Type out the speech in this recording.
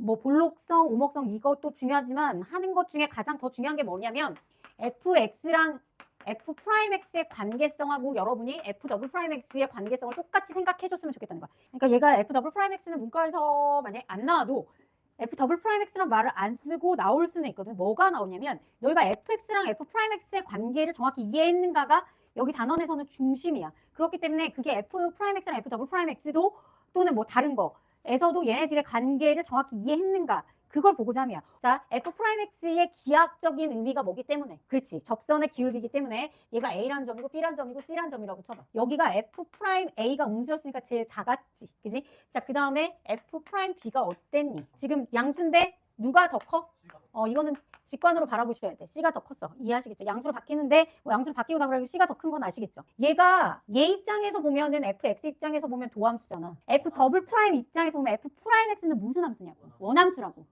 뭐 볼록성, 오목성 이것도 중요하지만 하는 것 중에 가장 더 중요한 게 뭐냐면 fx랑 f 프라임 x의 관계성하고 여러분이 f 더블 프라임 x의 관계성을 똑같이 생각해 줬으면 좋겠다는 거야. 그러니까 얘가 f 더블 프라임 x는 문과에서 만약에 안 나와도 f 더블 프라임 x란 말을 안 쓰고 나올 수는 있거든. 뭐가 나오냐면 너희가 fx랑 f 프라임 x의 관계를 정확히 이해했는가가 여기 단원에서는 중심이야. 그렇기 때문에 그게 f 프라임 x랑 f 더블 프라임 x도 또는 뭐 다른 거 에서도 얘네들의 관계를 정확히 이해했는가 그걸 보고자 함이야. 자, f 프라임 x의 기하학적인 의미가 뭐기 때문에 그렇지 접선의 기울기이기 때문에 얘가 a란 점이고 b란 점이고 c란 점이라고 쳐봐. 여기가 f 프라임 a가 음수였으니까 제일 작았지, 그지? 자, 그 다음에 f 프라임 b가 어땠니? 지금 양수인데 누가 더 커? 어, 이거는 직관으로 바라보셔야 돼. C가 더 컸어. 이해하시겠죠? 양수로 바뀌는데 뭐 양수로 바뀌고 나면 C가 더 큰 건 아시겠죠? 얘가 얘 입장에서 보면은 fx 입장에서 보면 도함수잖아. f 더블 프라임 입장에서 보면 f 프라임 x는 무슨 함수냐고. 원함수라고.